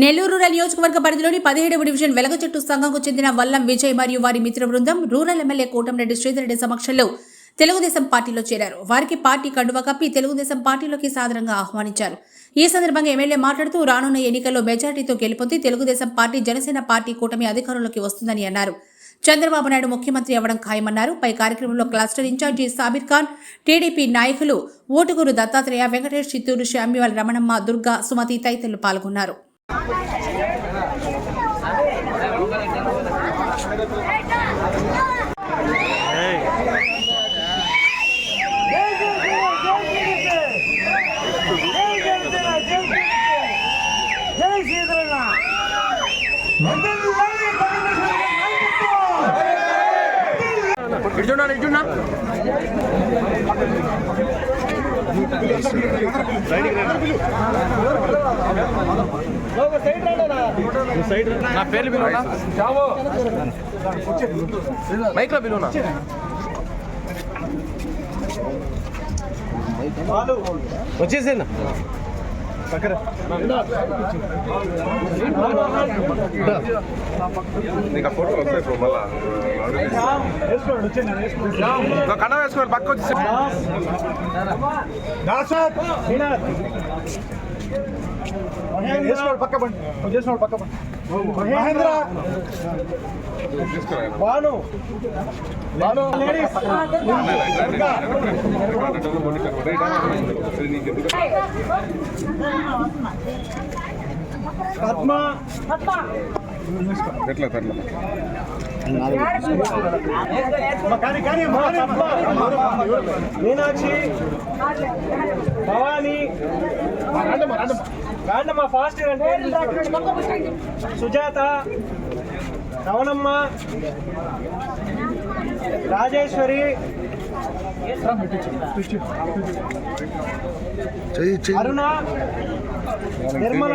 Nellore rural నియోజకవర్గ పరిధిలోని పదిహేడవ డివిజన్ వెలగచెట్టు సంఘంకు చెందిన వల్లం విజయ్ మరియు వారి మిత్ర బృందం రూరల్ ఎమ్మెల్యే కోటంరెడ్డి శ్రీధరెడ్డి సమక్షంలో తెలుగుదేశం పార్టీలో చేరారు. వారికి పార్టీ కండువ కప్పి తెలుగుదేశం పార్టీలోకి సాధారణంగా ఆహ్వానించారు. ఈ సందర్భంగా ఎమ్మెల్యే మాట్లాడుతూ రానున్న ఎన్నికల్లో మెజార్టీతో గెలుపొంది తెలుగుదేశం పార్టీ జనసేన పార్టీ కూటమి అధికారంలోకి వస్తుందని అన్నారు. చంద్రబాబు నాయుడు ముఖ్యమంత్రి అవ్వడం ఖాయమన్నారు. పై కార్యక్రమంలో cluster incharge Sabir Khan TDP నాయకులు ఓటుగురు దత్తాత్రేయ వెంకటేష్ చిత్తూరు శామ్యువల్ రమణమ్మ దుర్గా సుమతి తదితరులు పాల్గొన్నారు. జై శ్రీధరన్న నా పేర్లు పిలువనా మైక్లో పిలువనా వచ్చేసేనా నీకు వస్తాయి మళ్ళా వేసుకోండి, పక్క వచ్చి పక్క పండి. చేసినోడు పక్క పండి. మహేంద్ర భాను భాను లేడీస్ దుర్గా. పద్మ ఎట్లా ఎట్లా అమ్మ, కానీ కానీ అమ్మ, పద్మ మీనాక్షి భవాని రాండమ్మ ఫాస్ట్ అంటే సుజాత రవణమ్మ రాజేశ్వరి. అరుణ నిర్మల.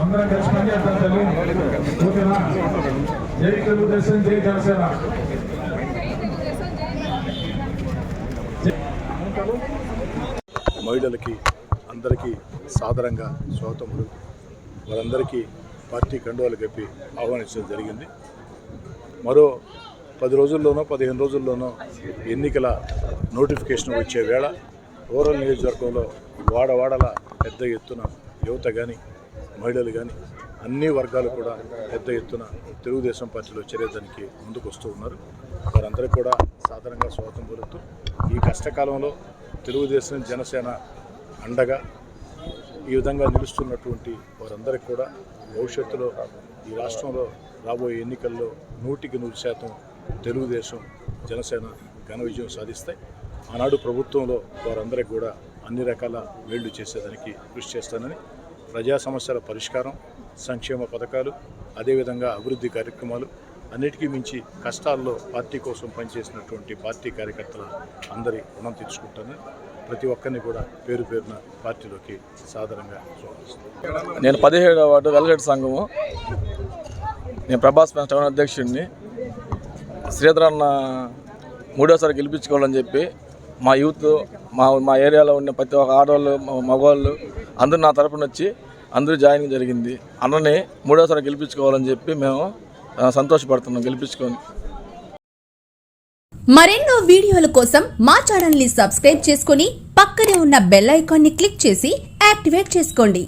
అందరం కలిసి పనిచేద్దాం తల్లి. ఓకేనా? జై తెలుగుదేశం జై జనసేన. మహిళలకి అందరికీ సాదరంగా స్వాగతములు. వారందరికీ పార్టీ కండువాలు కప్పి ఆహ్వానించడం జరిగింది. మరో పది రోజుల్లోనో పదిహేను రోజుల్లోనో ఎన్నికల నోటిఫికేషన్ వచ్చే వేళ రూరల్ నియోజకవర్గంలో వాడవాడల పెద్ద ఎత్తున యువత కానీ మహిళలు కానీ అన్ని వర్గాలు కూడా పెద్ద ఎత్తున తెలుగుదేశం పార్టీలో చేరేదానికి ముందుకు వస్తూ ఉన్నారు. వారందరికీ కూడా సాధారణంగా స్వాగతం పలుకుతూ ఈ కష్టకాలంలో తెలుగుదేశం జనసేన అండగా ఈ విధంగా నిలుస్తున్నటువంటి వారందరికీ కూడా భవిష్యత్తులో ఈ రాష్ట్రంలో రాబోయే ఎన్నికల్లో నూటికి నూరు శాతం తెలుగుదేశం జనసేన ఘన విజయం సాధిస్తాయి. ఆనాడు ప్రభుత్వంలో వారందరికీ కూడా అన్ని రకాల వేళ్ళు చేసేదానికి కృషి చేస్తానని ప్రజా సమస్యల పరిష్కారం సంక్షేమ పథకాలు అదేవిధంగా అభివృద్ధి కార్యక్రమాలు అన్నిటికీ మించి కష్టాల్లో పార్టీ కోసం పనిచేసినటువంటి పార్టీ కార్యకర్తల అందరి రుణం తీర్చుకుంటాను. ప్రతి ఒక్కరిని కూడా పేరు పేరున పార్టీలోకి సాధారణంగా స్వాగతిస్తాను నేను పదిహేడవ వార్డు వెల్గట్ సంఘము. నేను ప్రభాస్ టౌన్ అధ్యక్షుడిని. శ్రీధర్ అన్న మూడోసారి గెలిపించుకోవాలని చెప్పి మా యూత్ మా మా ఏరియాలో ఉన్న ప్రతి ఒక్క ఆడవాళ్ళు మగవాళ్ళు అందరూ నా తరపున వచ్చి అందరూ జాయిన్ జరిగింది. అన్నని మూడోసారి గెలిపించుకోవాలని చెప్పి మేము సంతోషపడుతున్నాం గెలిపించుకొని. మరెన్నో వీడియోల కోసం మా ఛానల్ని సబ్స్క్రైబ్ చేసుకుని పక్కనే ఉన్న బెల్ ఐకాన్ని క్లిక్ చేసి యాక్టివేట్ చేసుకోండి.